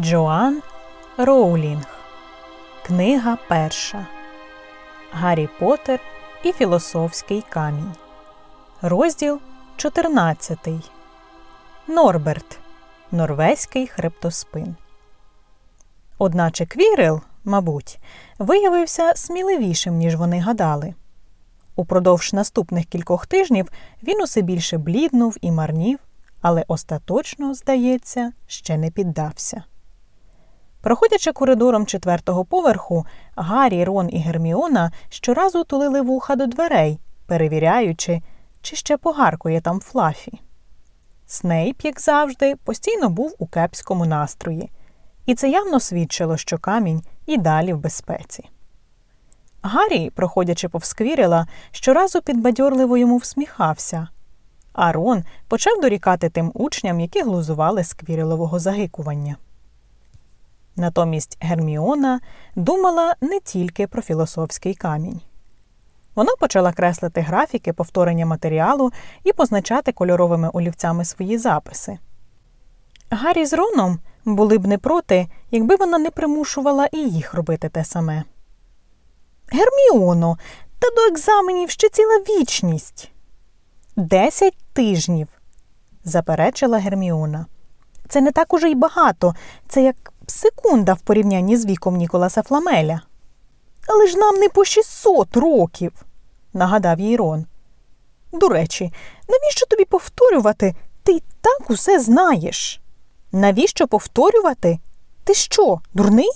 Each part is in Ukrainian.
Джоан Роулінг. Книга перша. Гаррі Поттер і Філософський камінь. Розділ 14. Норберт. Норвезький хребтоспин. Одначе Квірел, мабуть, виявився сміливішим, ніж вони гадали. Упродовж наступних кількох тижнів він усе більше бліднув і марнів, але остаточно, здається, ще не піддався. Проходячи коридором четвертого поверху, Гаррі, Рон і Герміона щоразу тулили вуха до дверей, перевіряючи, чи ще погаркує там Флафі. Снейп, як завжди, постійно був у кепському настрої, і це явно свідчило, що камінь і далі в безпеці. Гаррі, проходячи повз Квірела, щоразу підбадьорливо йому всміхався, а Рон почав дорікати тим учням, які глузували з Квірелового загикування. Натомість Герміона думала не тільки про філософський камінь. Вона почала креслити графіки повторення матеріалу і позначати кольоровими олівцями свої записи. Гаррі з Роном були б не проти, якби вона не примушувала і їх робити те саме. Герміоно, та до екзаменів ще ціла вічність. Десять тижнів, заперечила Герміона. Це не так уже й багато, це як секунда в порівнянні з віком Ніколаса Фламеля. Але ж нам не по 600 років, нагадав їй Рон. До речі, навіщо тобі повторювати? Ти й так усе знаєш. Навіщо повторювати? Ти що, дурний?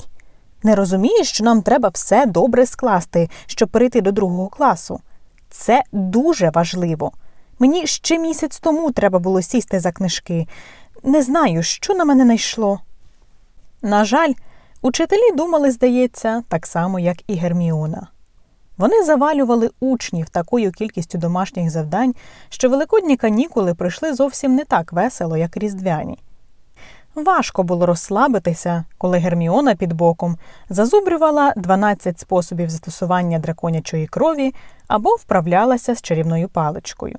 Не розумієш, що нам треба все добре скласти, щоб перейти до другого класу. Це дуже важливо. Мені ще місяць тому треба було сісти за книжки. Не знаю, що на мене найшло. На жаль, учителі думали, здається, так само, як і Герміона. Вони завалювали учнів такою кількістю домашніх завдань, що великодні канікули пройшли зовсім не так весело, як різдвяні. Важко було розслабитися, коли Герміона під боком зазубрювала 12 способів застосування драконячої крові або вправлялася з чарівною паличкою.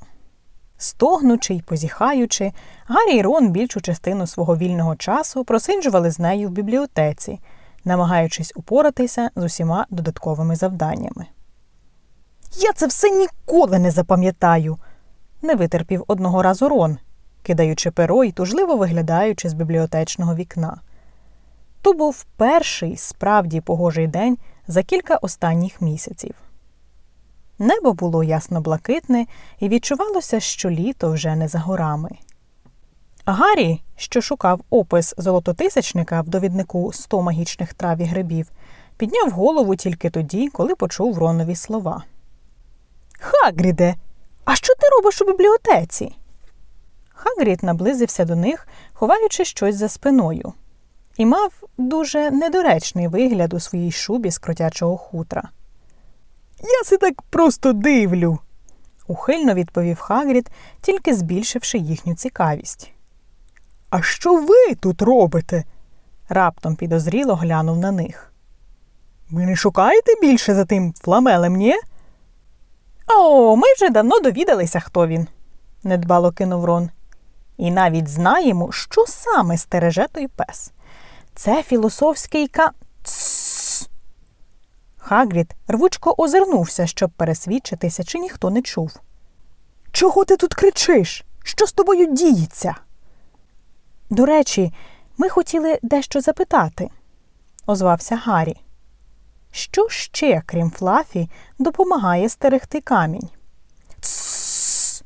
Стогнучи й позіхаючи, Гаррі й Рон більшу частину свого вільного часу просиджували з нею в бібліотеці, намагаючись упоратися з усіма додатковими завданнями. Я це все ніколи не запам'ятаю, не витерпів одного разу Рон, кидаючи перо і тужливо виглядаючи з бібліотечного вікна. То був перший справді погожий день за кілька останніх місяців. Небо було ясно блакитне, і відчувалося, що літо вже не за горами. Гаррі, що шукав опис золототисячника в довіднику «100 магічних трав і грибів, підняв голову тільки тоді, коли почув Ронові слова. Хагріде, а що ти робиш у бібліотеці? Хагрід наблизився до них, ховаючи щось за спиною, і мав дуже недоречний вигляд у своїй шубі з кротячого хутра. Я си так просто дивлю, ухильно відповів Хагрід, тільки збільшивши їхню цікавість. А що ви тут робите? раптом підозріло глянув на них. Ви не шукаєте більше за тим фламелем, ні? О, ми вже давно довідалися, хто він, недбало кинув Рон. І навіть знаємо, що саме стереже той пес. Це філософський ка. Хагрід рвучко озирнувся, щоб пересвідчитися, чи ніхто не чув. Чого ти тут кричиш? Що з тобою діється? До речі, ми хотіли дещо запитати, озвався Гаррі. Що ще, крім Флафі, допомагає стерегти камінь? Тссс.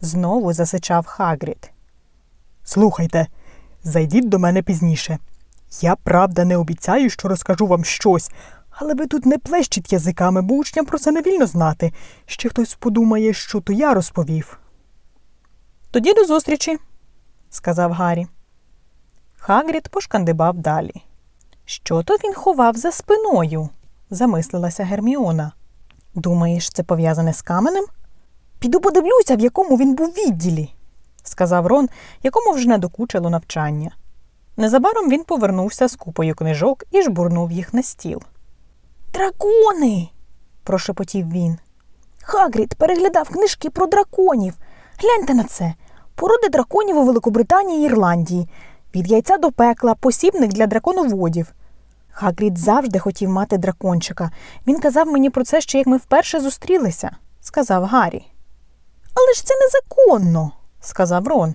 знову засичав Хагрід. Слухайте, зайдіть до мене пізніше. Я правда не обіцяю, що розкажу вам щось, але ви тут не плещіть язиками, бо учням про це не вільно знати. Ще хтось подумає, що то я розповів. Тоді до зустрічі, сказав Гаррі. Хагрід пошкандибав далі. Що то він ховав за спиною? замислилася Герміона. Думаєш, це пов'язане з каменем? Піду подивлюся, в якому він був відділі, сказав Рон, якому вже не докучило навчання. Незабаром він повернувся з купою книжок і жбурнув їх на стіл. Дракони. прошепотів він. Хагрід переглядав книжки про драконів. Гляньте на це. Породи драконів у Великобританії і Ірландії. Від яйця до пекла, посібник для драконоводів. Хагрід завжди хотів мати дракончика. Він казав мені про це ще як ми вперше зустрілися, сказав Гаррі. Але ж це незаконно, сказав Рон.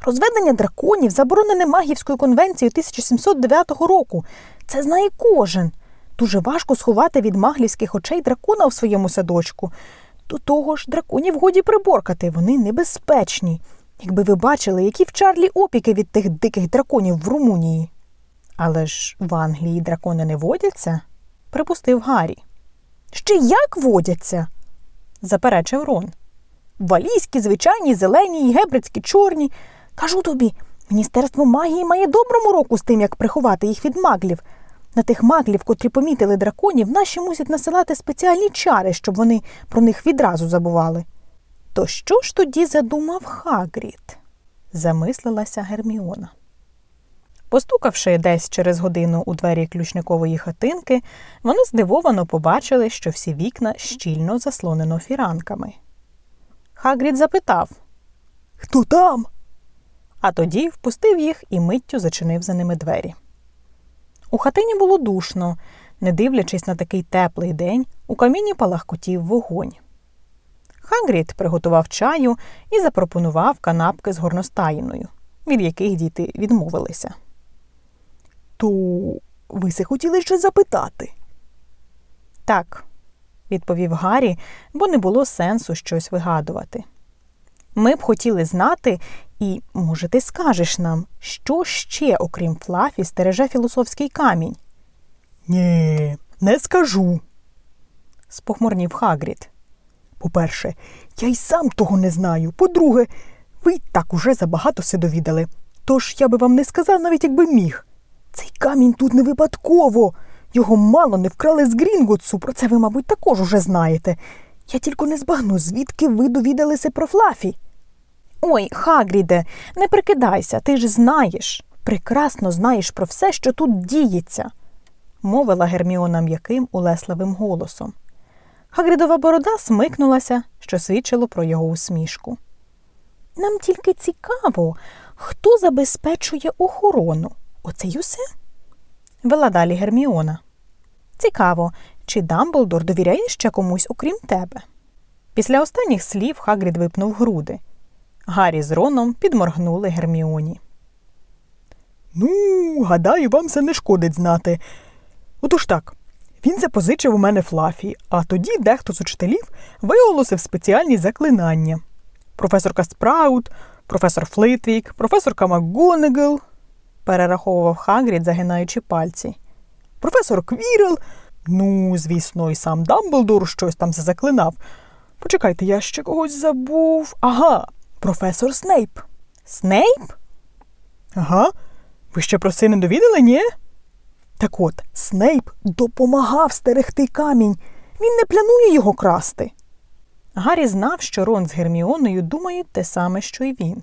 Розведення драконів заборонене Магівською конвенцією 1709 року. Це знає кожен. Дуже важко сховати від маглівських очей дракона в своєму садочку. До того ж, драконів годі приборкати, вони небезпечні. Якби ви бачили, які в Чарлі опіки від тих диких драконів в Румунії. Але ж в Англії дракони не водяться, припустив Гаррі. Ще як водяться? заперечив Рон. Валійські, звичайні, зелені, і гебридські, чорні. Кажу тобі, Міністерство магії має доброму року з тим, як приховати їх від маглів. На тих маглів, котрі помітили драконів, наші мусять насилати спеціальні чари, щоб вони про них відразу забували. То що ж тоді задумав Хагрід? замислилася Герміона. Постукавши десь через годину у двері ключникової хатинки, вони здивовано побачили, що всі вікна щільно заслонено фіранками. Хагрід запитав Хто там? А тоді впустив їх і миттю зачинив за ними двері. У хатині було душно, не дивлячись на такий теплий день, у каміні палахкотів вогонь. Хагрід приготував чаю і запропонував канапки з горностаїною, від яких діти відмовилися. То ви се хотіли щось запитати? Так, відповів Гаррі, бо не було сенсу щось вигадувати. Ми б хотіли знати, і, може, ти скажеш нам, що ще, окрім Флафі, стереже філософський камінь? Ні, не скажу. спохмурнів Хагрід. По-перше, я й сам того не знаю. По-друге, ви й так уже забагато се довідали. Тож я би вам не сказав, навіть якби міг. Цей камінь тут не випадково. Його мало не вкрали з Грінготсу, про це ви, мабуть, також уже знаєте. Я тільки не збагну, звідки ви довідалися про Флафі. Ой, Хагріде, не прикидайся, ти ж знаєш, прекрасно знаєш про все, що тут діється, мовила Герміона м'яким улесливим голосом. Хагрідова борода смикнулася, що свідчило про його усмішку. Нам тільки цікаво, хто забезпечує охорону. Оце й усе? Вела далі Герміона. Цікаво, чи Дамблдор довіряє ще комусь, окрім тебе? Після останніх слів Хагрід випнув груди. Гаррі з Роном підморгнули Герміоні. Ну, гадаю, вам це не шкодить знати. Отож так, він запозичив у мене Флафі, а тоді дехто з учителів виголосив спеціальні заклинання. Професорка Спраут, професор Флитвік, професорка МакГонегел, перераховував Хагрід, загинаючи пальці. професор Квірел, ну, звісно, і сам Дамблдор щось там заклинав. Почекайте, я ще когось забув. Ага, професор Снейп. Снейп? Ага. Ви ще про це не довідали, ні? Так от, Снейп допомагав стерегти камінь. Він не планує його красти. Гаррі знав, що Рон з Герміоною думають те саме, що й він.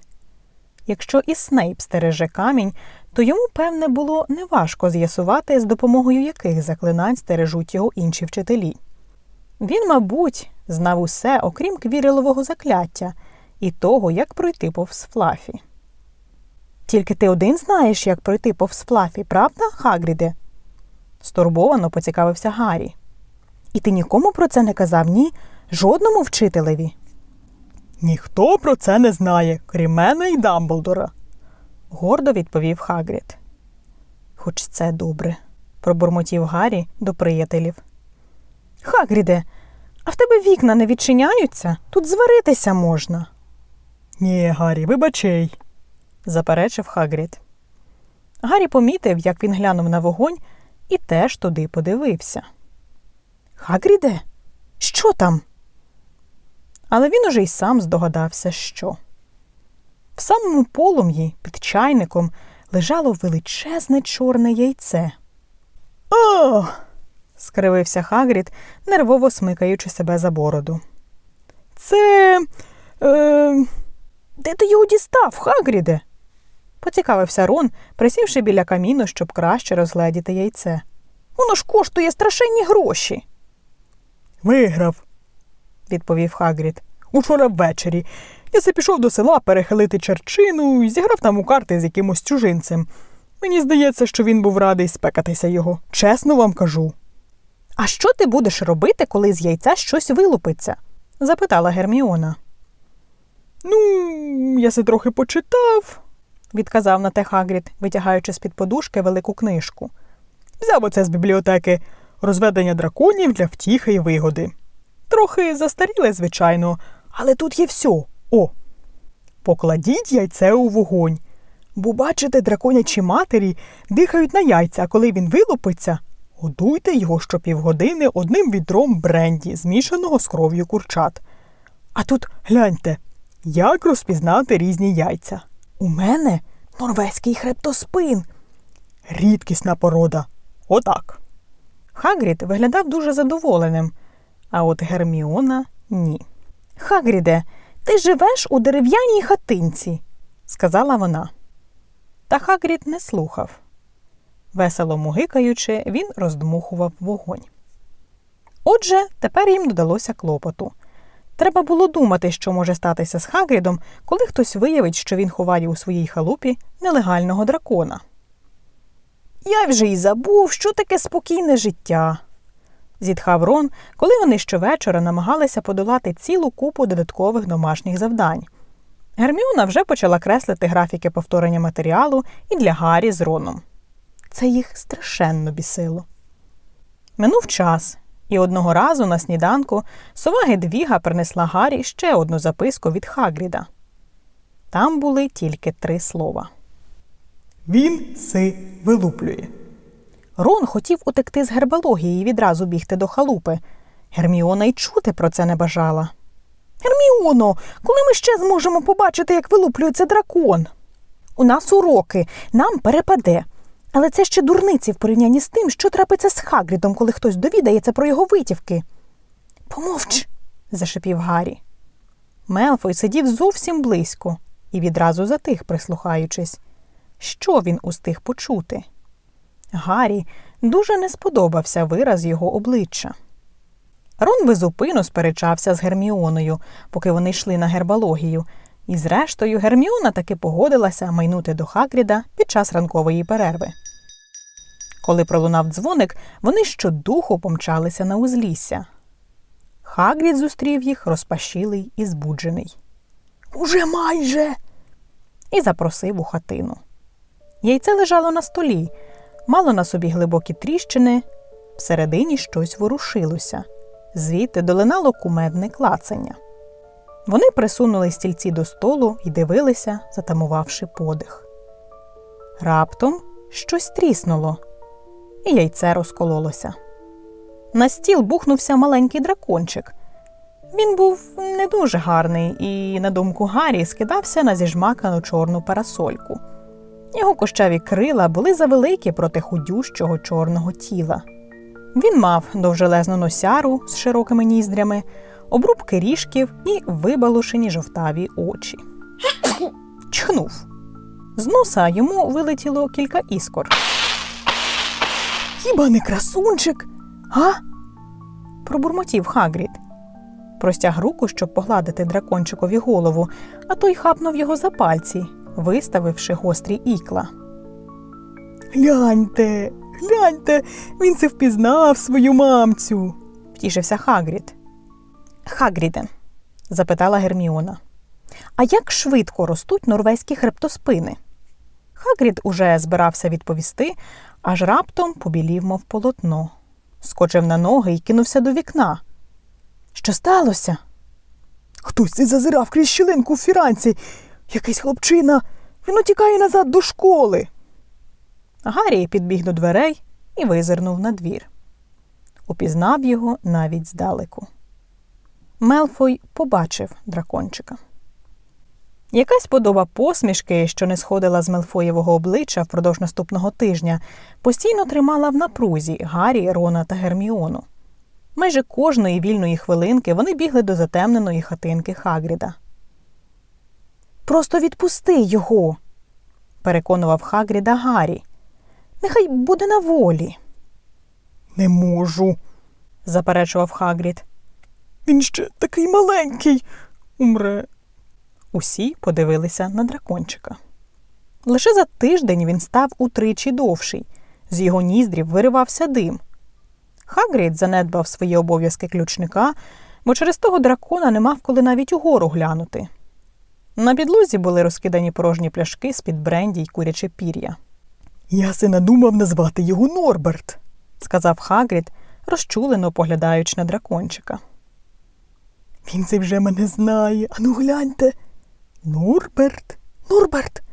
Якщо і Снейп стереже камінь, то йому, певне, було неважко з'ясувати, з допомогою яких заклинань стережуть його інші вчителі. Він, мабуть, знав усе, окрім квірилового закляття і того, як пройти повз Флафі. Тільки ти один знаєш, як пройти повз Флафі, правда, Хагріде? стурбовано поцікавився Гаррі. І ти нікому про це не казав, ні? Жодному вчителеві. Ніхто про це не знає, крім мене і Дамблдора. гордо відповів Хагрід. Хоч це добре, пробурмотів Гаррі до приятелів. Хагріде, а в тебе вікна не відчиняються? Тут зваритися можна, Ні, Гаррі, вибачай. заперечив Хагрід. Гаррі помітив, як він глянув на вогонь, і теж туди подивився. Хагріде, що там? Але він уже й сам здогадався, що. В самому полум'ї під чайником лежало величезне чорне яйце. А, скривився Хагрід, нервово смикаючи себе за бороду. це. Е, Де ти його дістав, Хагріде? поцікавився Рон, присівши біля каміну, щоб краще розгледіти яйце. Воно ж коштує страшенні гроші, виграв відповів Хагрід. учора ввечері. Я се пішов до села перехилити черчину і зіграв там у карти з якимось чужинцем. Мені здається, що він був радий спекатися його. Чесно вам кажу. А що ти будеш робити, коли з яйця щось вилупиться? запитала Герміона. Ну, я се трохи почитав. відказав на те Хагрід, витягаючи з-під подушки велику книжку. Взяв оце з бібліотеки розведення драконів для втіхи і вигоди. Трохи застаріле, звичайно, але тут є все. О. Покладіть яйце у вогонь. Бо, бачите, драконячі матері дихають на яйця, а коли він вилупиться, годуйте його щопівгодини одним відром бренді, змішаного з кров'ю курчат. А тут гляньте, як розпізнати різні яйця. У мене норвезький хребтоспин. Рідкісна порода. Отак. Хагрід виглядав дуже задоволеним, а от Герміона ні. Хагріде, ти живеш у дерев'яній хатинці, сказала вона. Та Хагрід не слухав. Весело мугикаючи, він роздмухував вогонь. Отже, тепер їм додалося клопоту. Треба було думати, що може статися з Хагрідом, коли хтось виявить, що він ховає у своїй халупі нелегального дракона. Я вже й забув, що таке спокійне життя. зітхав Рон, коли вони щовечора намагалися подолати цілу купу додаткових домашніх завдань. Герміона вже почала креслити графіки повторення матеріалу і для Гаррі з Роном. Це їх страшенно бісило. Минув час, і одного разу на сніданку сова Гедвіга принесла Гаррі ще одну записку від Хагріда. Там були тільки три слова. Він си вилуплює. Рон хотів утекти з гербології і відразу бігти до халупи. Герміона й чути про це не бажала. Герміоно, коли ми ще зможемо побачити, як вилуплюється дракон? У нас уроки, нам перепаде. Але це ще дурниці в порівнянні з тим, що трапиться з Хагрідом, коли хтось довідається про його витівки. Помовч, зашипів Гаррі. Мелфой сидів зовсім близько і відразу затих, прислухаючись. Що він устиг почути? Гаррі дуже не сподобався вираз його обличчя. Рон безупину сперечався з Герміоною, поки вони йшли на гербологію, і зрештою Герміона таки погодилася майнути до Хагріда під час ранкової перерви. Коли пролунав дзвоник, вони щодуху помчалися на узлісся. Хагрід зустрів їх розпашілий і збуджений. Уже майже. і запросив у хатину. Яйце лежало на столі, мало на собі глибокі тріщини, всередині щось ворушилося, звідти долинало кумедне клацання. Вони присунули стільці до столу і дивилися, затамувавши подих. Раптом щось тріснуло, і яйце розкололося. На стіл бухнувся маленький дракончик. Він був не дуже гарний і, на думку Гаррі, скидався на зіжмакану чорну парасольку. Його кощаві крила були завеликі проти худющого чорного тіла. Він мав довжелезну носяру з широкими ніздрями, обрубки ріжків і вибалушені жовтаві очі. Чхнув. З носа йому вилетіло кілька іскор. Хіба не красунчик? А? Пробурмотів Хагрід. Простяг руку, щоб погладити дракончикові голову, а той хапнув його за пальці, виставивши гострі ікла. Гляньте, гляньте, він це впізнав свою мамцю. втішився Хагрід. Хагріде, запитала Герміона. А як швидко ростуть норвезькі хребтоспини? Хагрід уже збирався відповісти, аж раптом побілів, мов полотно. Скочив на ноги і кинувся до вікна. Що сталося? Хтось зазирав крізь щілинку в фіранці. Якийсь хлопчина. Він утікає назад до школи. Гаррі підбіг до дверей і визирнув на двір. Упізнав його навіть здалеку. Мелфой побачив дракончика. Якась подоба посмішки, що не сходила з Мелфоєвого обличчя впродовж наступного тижня, постійно тримала в напрузі Гаррі, Рона та Герміону. Майже кожної вільної хвилинки вони бігли до затемненої хатинки Хагріда. Просто відпусти його, переконував Хагріда Гаррі. Нехай буде на волі, Не можу. заперечував Хагрід. Він ще такий маленький. Умре. Усі подивилися на дракончика. Лише за тиждень він став утричі довший. З його ніздрів виривався дим. Хагрід занедбав свої обов'язки ключника, бо через того дракона не мав коли навіть угору глянути. На підлозі були розкидані порожні пляшки з-під бренді й куряче пір'я, Я се надумав назвати його Норберт. сказав Хагрід, розчулено поглядаючи на дракончика. Він це вже мене знає. Ану гляньте. Норберт, Норберт,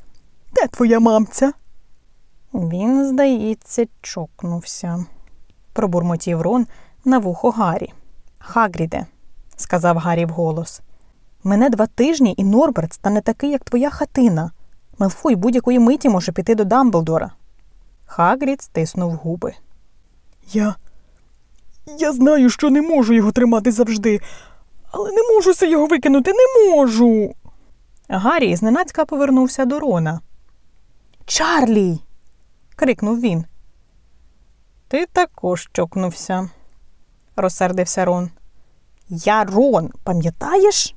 де твоя мамця? Він, здається, чокнувся, пробурмотів Рон на вухо Гаррі. Хагріде, сказав Гаррі вголос. Мене два тижні, і Норберт стане такий, як твоя хатина. Мелфой будь-якої миті може піти до Дамблдора. Хагрід стиснув губи. Я. Я знаю, що не можу його тримати завжди, але не можу се його викинути, не можу. Гаррі зненацька повернувся до Рона. Чарлі. крикнув він. Ти також чокнувся, розсердився Рон. Я Рон, пам'ятаєш?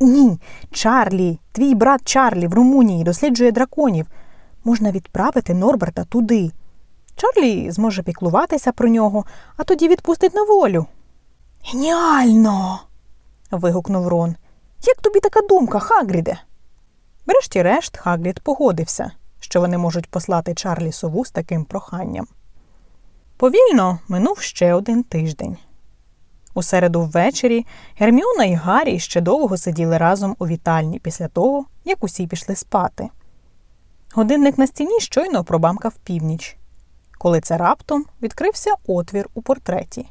Ні, Чарлі, твій брат Чарлі в Румунії досліджує драконів. Можна відправити Норберта туди. Чарлі зможе піклуватися про нього, а тоді відпустить на волю. Геніально. вигукнув Рон. Як тобі така думка, Хагріде? Врешті-решт, Хагрід погодився, що вони можуть послати Чарлі сову з таким проханням. Повільно минув ще один тиждень. У середу ввечері Герміона і Гаррі ще довго сиділи разом у вітальні після того, як усі пішли спати. Годинник на стіні щойно пробамкав північ, коли це раптом відкрився отвір у портреті.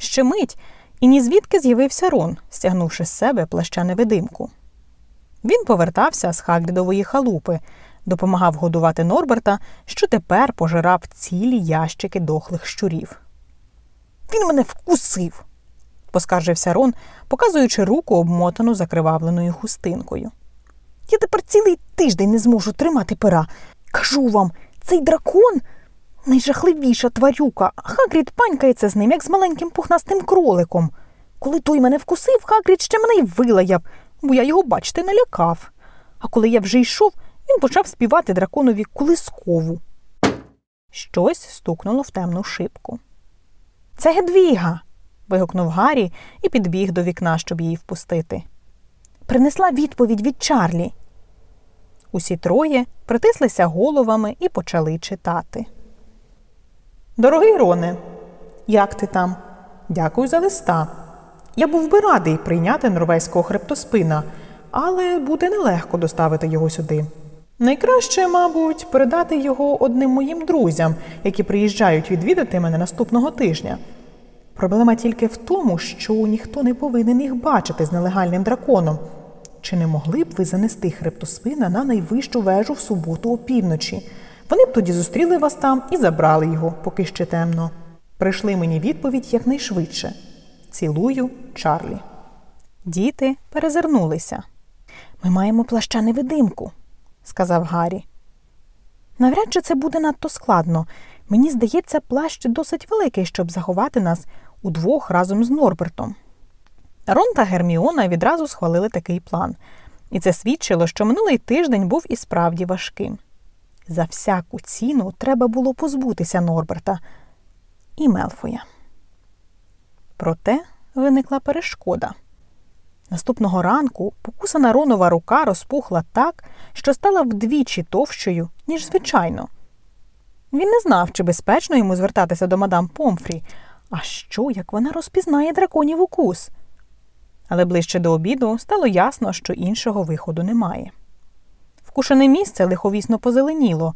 Ще мить, і ні звідки з'явився Рон, стягнувши з себе плаща невидимку. Він повертався з Хагрідової халупи, допомагав годувати Норберта, що тепер пожирав цілі ящики дохлих щурів. Він мене вкусив, поскаржився Рон, показуючи руку, обмотану закривавленою хустинкою. Я тепер цілий тиждень не зможу тримати пера. Кажу вам, цей дракон найжахливіша тварюка. Хагрід панькається з ним, як з маленьким пухнастим кроликом. Коли той мене вкусив, Хагрід ще мене й вилаяв, бо я його, бачите, налякав. А коли я вже йшов, він почав співати драконові кулискову. Щось стукнуло в темну шибку. Це Гедвіга. вигукнув Гаррі і підбіг до вікна, щоб її впустити. Принесла відповідь від Чарлі. Усі троє притислися головами і почали читати. Дорогий Роне, як ти там? Дякую за листа. Я був би радий прийняти норвезького хребтоспина, але буде нелегко доставити його сюди. Найкраще, мабуть, передати його одним моїм друзям, які приїжджають відвідати мене наступного тижня. Проблема тільки в тому, що ніхто не повинен їх бачити з нелегальним драконом. Чи не могли б ви занести хребтоспина на найвищу вежу в суботу опівночі? Вони б тоді зустріли вас там і забрали його, поки ще темно. Прийшли мені відповідь якнайшвидше. Цілую, Чарлі. Діти перезирнулися. Ми маємо плаща невидимку, сказав Гаррі. Навряд чи це буде надто складно. Мені здається, плащ досить великий, щоб заховати нас удвох разом з Норбертом. Рон та Герміона відразу схвалили такий план, і це свідчило, що минулий тиждень був і справді важким. За всяку ціну треба було позбутися Норберта і Мелфоя. Проте виникла перешкода. Наступного ранку покусана Ронова рука розпухла так, що стала вдвічі товщою, ніж звичайно. Він не знав, чи безпечно йому звертатися до мадам Помфрі, а що, як вона розпізнає драконів укус. Але ближче до обіду стало ясно, що іншого виходу немає. Вкушене місце лиховісно позеленіло.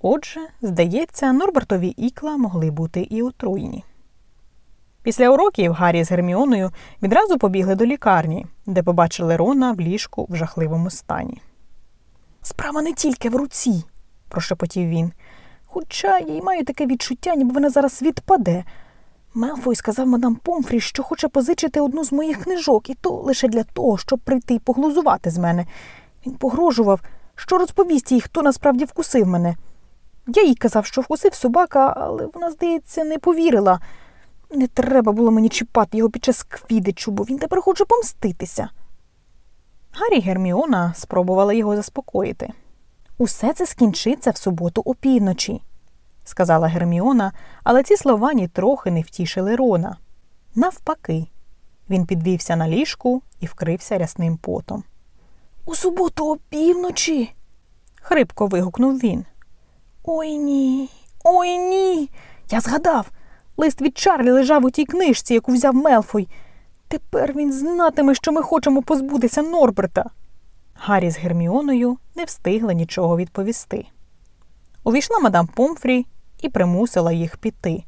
Отже, здається, Норбертові ікла могли бути і отруєні. Після уроків Гаррі з Герміоною відразу побігли до лікарні, де побачили Рона в ліжку в жахливому стані. Справа не тільки в руці, прошепотів він. Хоча я й маю таке відчуття, ніби вона зараз відпаде. Мелфой сказав мадам Помфрі, що хоче позичити одну з моїх книжок, і то лише для того, щоб прийти і поглузувати з мене. Він погрожував, що розповість їй, хто насправді вкусив мене. Я їй казав, що вкусив собака, але вона, здається, не повірила. Не треба було мені чіпати його під час квідичу, бо він тепер хоче помститися. Гаррі Герміона спробували його заспокоїти. Усе це скінчиться в суботу опівночі, сказала Герміона, але ці слова нітрохи не втішили Рона. Навпаки, він підвівся на ліжку і вкрився рясним потом. У суботу опівночі. Хрипко вигукнув він. Ой ні, ой ні. Я згадав. Лист від Чарлі лежав у тій книжці, яку взяв Мелфой. Тепер він знатиме, що ми хочемо позбутися Норберта. Гаррі з Герміоною не встигли нічого відповісти. Увійшла мадам Помфрі і примусила їх піти,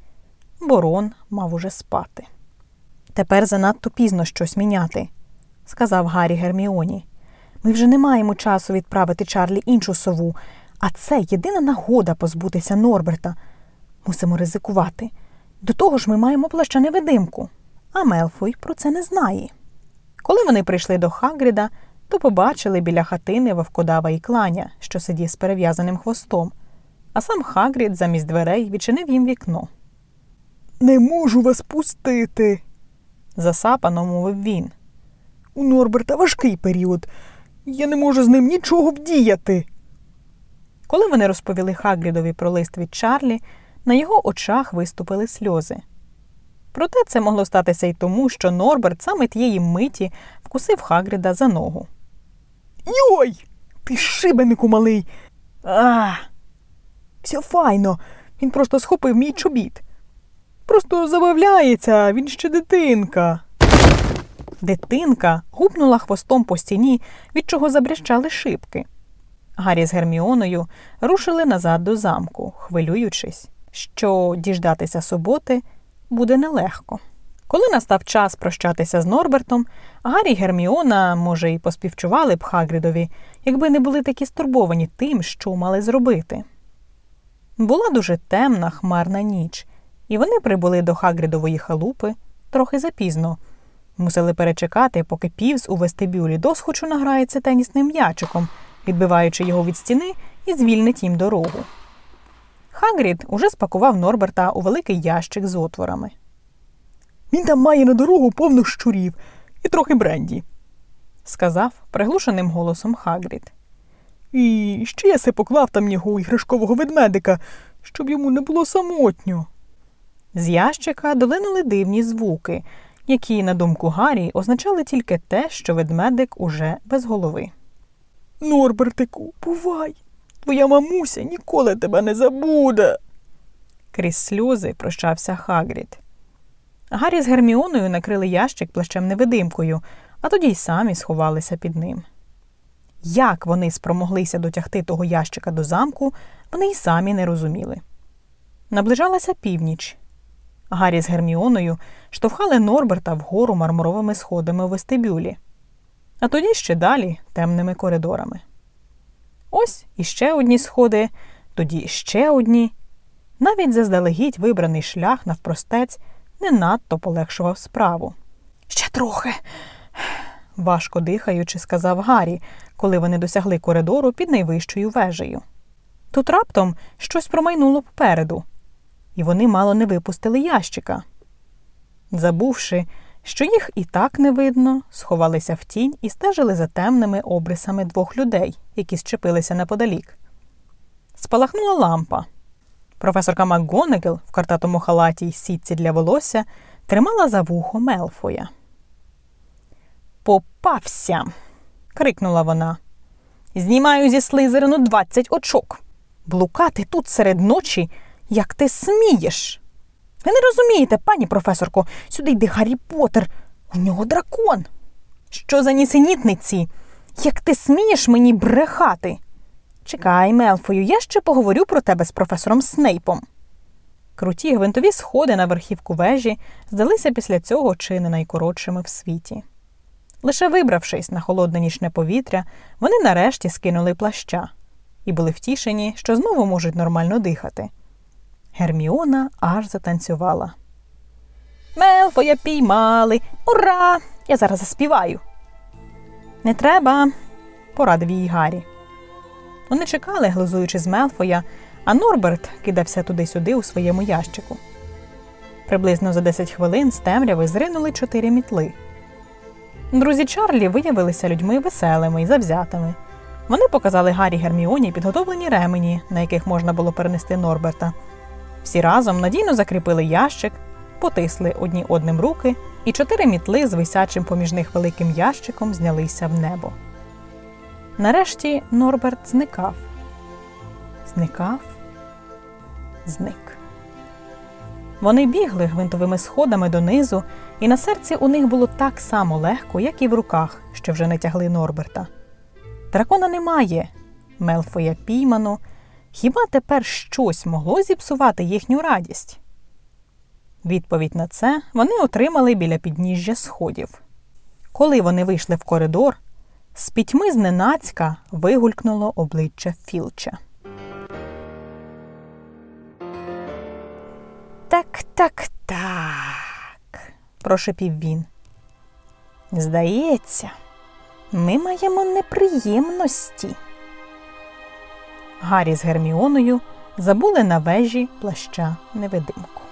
бо Рон мав уже спати. Тепер занадто пізно щось міняти, сказав Гаррі Герміоні. Ми вже не маємо часу відправити Чарлі іншу сову, а це єдина нагода позбутися Норберта. Мусимо ризикувати. До того ж, ми маємо плаща невидимку, а Мелфой про це не знає. Коли вони прийшли до Хагріда, то побачили біля хатини вовкодава і кланя, що сидів з перев'язаним хвостом, а сам Хагрід замість дверей відчинив їм вікно. Не можу вас пустити. Засапано мовив він. У Норберта важкий період. Я не можу з ним нічого вдіяти. Коли вони розповіли Хагрідові про лист від Чарлі, на його очах виступили сльози. Проте це могло статися й тому, що Норберт саме тієї миті вкусив Хагріда за ногу. Йой! Ти шибенику малий. А! Все файно. Він просто схопив мій чобіт. Просто забавляється, він ще дитинка. Дитинка гупнула хвостом по стіні, від чого забрящали шибки. Гаррі з Герміоною рушили назад до замку, хвилюючись, що діждатися суботи буде нелегко. Коли настав час прощатися з Норбертом, Гаррі й Герміона, може, й поспівчували б Хагрідові, якби не були такі стурбовані тим, що мали зробити. Була дуже темна, хмарна ніч, і вони прибули до Хагрідової халупи трохи запізно. Мусили перечекати, поки півз у вестибюлі досхочу награється тенісним м'ячиком, відбиваючи його від стіни і звільнить їм дорогу. Хагрід уже спакував Норберта у великий ящик з отворами. Він там має на дорогу повно щурів і трохи бренді. сказав приглушеним голосом Хагрід. І ще я се поклав там його іграшкового ведмедика, щоб йому не було самотньо. З ящика долинули дивні звуки, які, на думку Гаррі, означали тільки те, що ведмедик уже без голови. Норбертику, бувай. Твоя мамуся ніколи тебе не забуде. Крізь сльози прощався Хагрід. Гаррі з Герміоною накрили ящик плащем невидимкою, а тоді й самі сховалися під ним. Як вони спромоглися дотягти того ящика до замку, вони й самі не розуміли. Наближалася північ. Гаррі з Герміоною штовхали Норберта вгору мармуровими сходами у вестибюлі, а тоді ще далі темними коридорами. Ось іще одні сходи, тоді ще одні. Навіть заздалегідь вибраний шлях навпростець не надто полегшував справу. Ще трохи. Важко дихаючи, сказав Гаррі, коли вони досягли коридору під найвищою вежею. Тут раптом щось промайнуло попереду, і вони мало не випустили ящика. Забувши, що їх і так не видно, сховалися в тінь і стежили за темними обрисами двох людей, які щепилися неподалік. Спалахнула лампа. Професорка МакГонегел в картатому халаті й сітці для волосся тримала за вухо Мелфоя. Попався. крикнула вона. Знімаю зі слизерину двадцять очок. Блукати тут серед ночі, як ти смієш. Ви не розумієте, пані професорко, сюди йде Гаррі Поттер. У нього дракон. Що за нісенітниці? Як ти смієш мені брехати? Чекай, Мелфою, я ще поговорю про тебе з професором Снейпом. Круті гвинтові сходи на верхівку вежі здалися після цього чи не найкоротшими в світі. Лише вибравшись на холодне нічне повітря, вони нарешті скинули плаща і були втішені, що знову можуть нормально дихати. Герміона аж затанцювала. Мелфоя піймали. Ура! Я зараз заспіваю. Не треба, порадив їй Гаррі. Вони чекали, глузуючи з Мелфоя, а Норберт кидався туди-сюди у своєму ящику. Приблизно за 10 хвилин з темряви зринули чотири мітли. Друзі Чарлі виявилися людьми веселими і завзятими. Вони показали Гаррі Герміоні підготовлені ремені, на яких можна було перенести Норберта. Всі разом надійно закріпили ящик, потисли одні одним руки, і чотири мітли з висячим поміж них великим ящиком знялися в небо. Нарешті Норберт зникав. Зникав, зник. Вони бігли гвинтовими сходами донизу, і на серці у них було так само легко, як і в руках, що вже не тягли Норберта. Дракона немає, Мелфоя піймано. Хіба тепер щось могло зіпсувати їхню радість? Відповідь на це вони отримали біля підніжжя сходів. Коли вони вийшли в коридор, з пітьми зненацька вигулькнуло обличчя Філча. Так, так, так, прошепів він. Здається, ми маємо неприємності. Гаррі з Герміоною забули на вежі плаща невидимку.